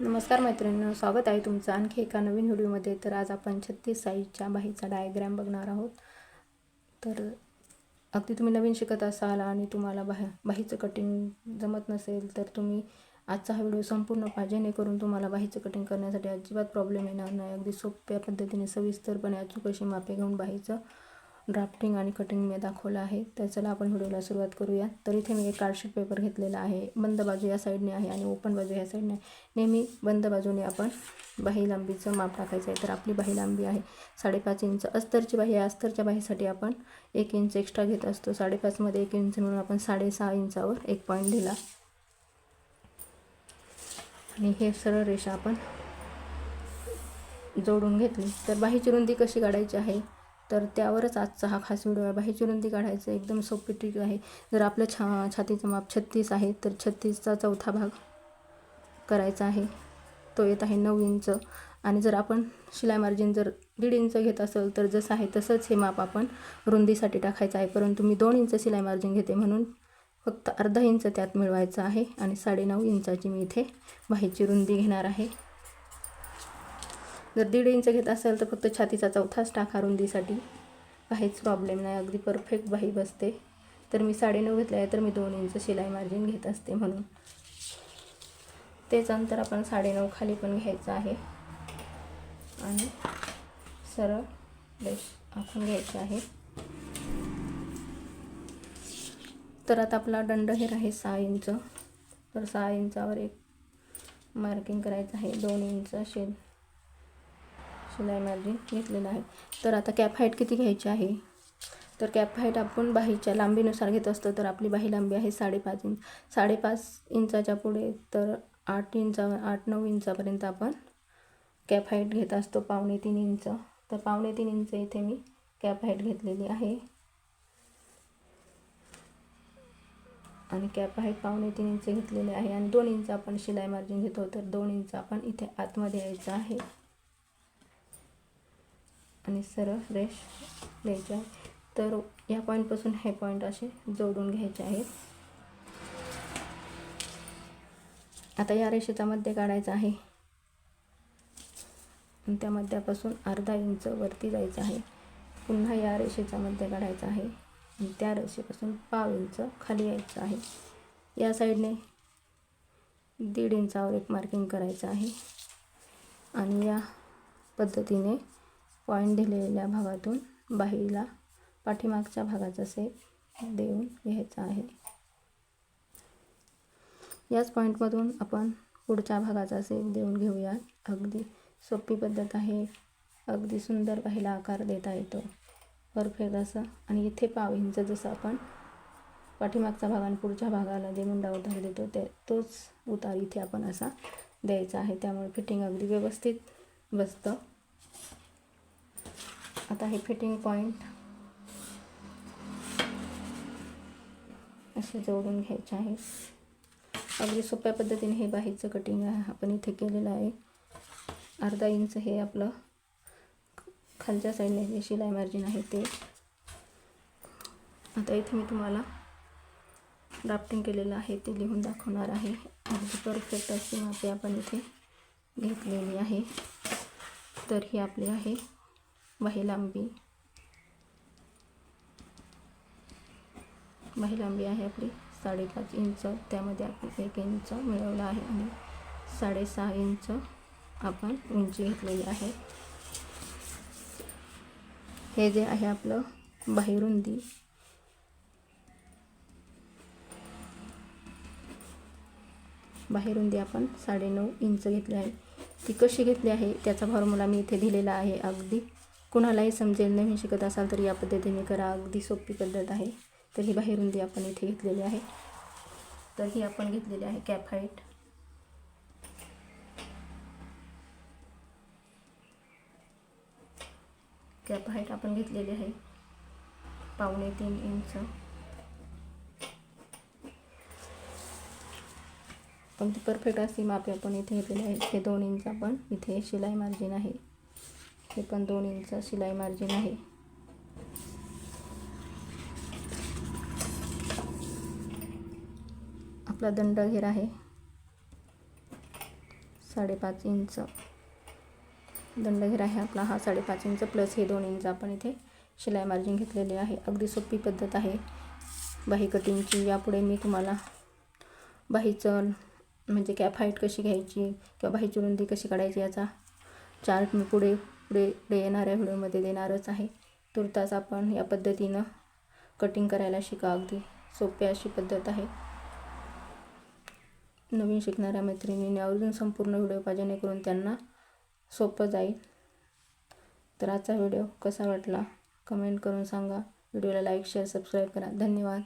नमस्कार मैत्रिणींनो स्वागत आहे तुमचं आणखी एका नवीन व्हिडिओमध्ये. तर आज आपण छत्तीस साईजच्या बाहीचा डायग्रॅम बघणार आहोत. तर अगदी तुम्ही नवीन शिकत असाल आणि तुम्हाला बाहे बाहीचं कटिंग जमत नसेल तर तुम्ही आजचा हा व्हिडिओ संपूर्ण पहा. जेणेकरून तुम्हाला बाहीचं कटिंग करण्यासाठी अजिबात प्रॉब्लेम येणार नाही. अगदी सोप्या पद्धतीने सविस्तरपणे अचूक अशी मापे घेऊन बाहीचं ड्राफ्टिंग आणि कटिंग मी दाखवलं आहे. तर चला आपण व्हिडिओला सुरुवात करूया. तर इथे मी एक कार्डशीट पेपर घेतलेला आहे. बंद बाजू या साईडने आहे आणि ओपन बाजू या साईडने आहे. नेहमी बंद बाजूने आपण बाही लांबीचं माप टाकायचं आहे. तर आपली बाही लांबी आहे साडेपाच इंच. अस्तरची बाही आहे. अस्तरच्या बाहीसाठी आपण एक इंच एक्स्ट्रा घेत असतो. साडेपाचमध्ये एक इंच म्हणून आपण साडेसहा इंचावर एक पॉईंट दिला आणि हे सरळ रेषा आपण जोडून घेतली. तर बाहीची रुंदी कशी काढायची आहे? तर त्यावरच आजचा हा खास व्हिडिओ आहे. बाहीची रुंदी काढायचं एकदम सोपी ट्रिक आहे. जर आपलं छा छातीचं माप छत्तीस आहे तर छत्तीसचा चौथा भाग करायचा आहे. तो येत आहे नऊ इंच. आणि जर आपण शिलाई मार्जिन जर दीड इंच घेत असेल तर जसं आहे तसंच हे माप आपण रुंदीसाठी टाकायचं आहे. परंतु मी दोन इंच शिलाई मार्जिन घेते म्हणून फक्त अर्धा इंच त्यात मिळवायचं आहे. आणि साडेनऊ इंचाची मी इथे बाहेरची रुंदी घेणार आहे. जर दीड इंच घेत असेल तर फक्त छातीचा चौथाच टाका रुंदीसाठी काहीच प्रॉब्लेम नाही. अगदी परफेक्ट बाही बसते. तर मी साडेनऊ घेतले आहे तर मी दोन इंच शिलाई मार्जिन घेत असते म्हणून. तेच अंतर आपण साडेनऊ खाली पण घ्यायचं आहे. आणि सरळ रेश आखून घ्यायचं आहे. तर आता आपला दंड हे आहे सहा इंच. तर सहा इंचावर एक मार्किंग करायचं आहे. दोन इंच शेल शिलाई मार्जिन घेतलेलं आहे. तर आता कॅप हाईट किती घ्यायची आहे? तर कॅप हाईट आपण बाहीच्या लांबीनुसार घेत असतो तर आपली बाही लांबी आहे साडेपाच इंच. साडेपाच इंचाच्या पुढे तर आठ इंचा आठ नऊ इंचापर्यंत आपण कॅप हाईट घेत असतो पावणे तीन इंच. तर पावणे तीन इंच इथे मी कॅप हाईट घेतलेली आहे. आणि कॅप हाईट पावणे तीन इंच घेतलेले आहे. आणि दोन इंच आपण शिलाई मार्जिन घेतो तर दोन इंच आपण इथे आतमध्ये यायचं आहे. आणि सरळ रेश द्यायची आहे. तर या पॉईंटपासून हे पॉईंट असे जोडून घ्यायचे आहेत. आता या रेषेचा मध्य काढायचा आहे. आणि त्या मध्यापासून अर्धा इंच वरती जायचं आहे. पुन्हा या रेषेचा मध्य काढायचा आहे. आणि त्या रेषेपासून पाव इंच खाली यायचं आहे. या साईडने दीड इंचावर एक मार्किंग करायचं आहे. आणि या पद्धतीने पॉईंट दिलेल्या भागातून बाहीला पाठीमागच्या भागाचा सेप देऊन घ्यायचा आहे. याच पॉईंटमधून आपण पुढच्या भागाचा सेप देऊन घेऊया. अगदी सोपी पद्धत आहे. अगदी सुंदर बाहीला आकार देता येतो. परफेक्ट असं. आणि इथे पाव इंच जसं आपण पाठीमागचा भाग आणि पुढच्या भागाला जे मुंडा उतार देतो ते तोच उतार इथे आपण असा द्यायचा आहे. त्यामुळे फिटिंग अगदी व्यवस्थित बसतं. आता हे फिटिंग पॉईंट असे जोडून घ्यायचे आहे. अगदी सोप्या पद्धतीने हे बाहेरचं कटिंग आहे आपण इथे केलेलं आहे. अर्धा इंच हे आपलं खालच्या साईडने जे शिलाई मार्जिन आहे ते. आता इथे मी तुम्हाला ड्राफ्टिंग केलेलं आहे ते लिहून दाखवणार आहे. अगदी परफेक्ट अशी मापे आपण इथे घेतलेली आहे. तर ही आपली आहे. लांबी बाही लांबी आहे आपली. साडेपाच इंच त्यामध्ये आपण एक इंच मिळवला आहे आणि साडेसहा इंच आपण उंची घेतलेली आहे. हे जे आहे आपलं बाहेरुंदी. बाहेरुंदी आपण साडेनऊ इंच घेतली आहे. ती कशी घेतली आहे? त्याचा फॉर्म्युला मी इथे दिलेला आहे अगदी. कुणालाही समजेल नवीन शिकत असाल तर या पद्धतीने करा. अगदी सोपी पद्धत आहे. तर ही बाहेरुंदी आपण इथे घेतलेली आहे. तर ही आपण घेतलेली आहे कॅप हाईट. कॅप हाईट आपण घेतलेली आहे. पावणे तीन इंच. पण ती परफेक्ट अशी मापे आपण इथे घेतलेली आहे. हे दोन इंच आपण इथे शिलाई मार्जिन आहे. हे पण दोन इंच शिलाई मार्जिन आहे. आपला दंड घेर आहे. साडेपाच इंच. दंडघेर आहे आपला. हा साडेपाच इंच प्लस हे दोन इंच आपण इथे शिलाई मार्जिन घेतलेले आहे. अगदी सोपी पद्धत आहे. बाही कटिंगची यापुढे मी तुम्हाला बाहीचं म्हणजे कॅप हाईट कशी घ्यायची किंवा बाहीची रुंदी कशी काढायची याचा चार्ट मी पुढे पुढे पुढे येणाऱ्या व्हिडिओमध्ये देणारच आहे. तुर्तास आपण या पद्धतीनं कटिंग करायला शिका. अगदी सोपी अशी पद्धत आहे. नवीन शिकणाऱ्या मैत्रिणींनी आवर्जून संपूर्ण व्हिडिओ पाहिजे जेणेकरून त्यांना सोपं जाईल. तर आजचा व्हिडिओ कसा वाटला? कमेंट करून सांगा. व्हिडिओला लाईक शेअर सबस्क्राईब करा. धन्यवाद.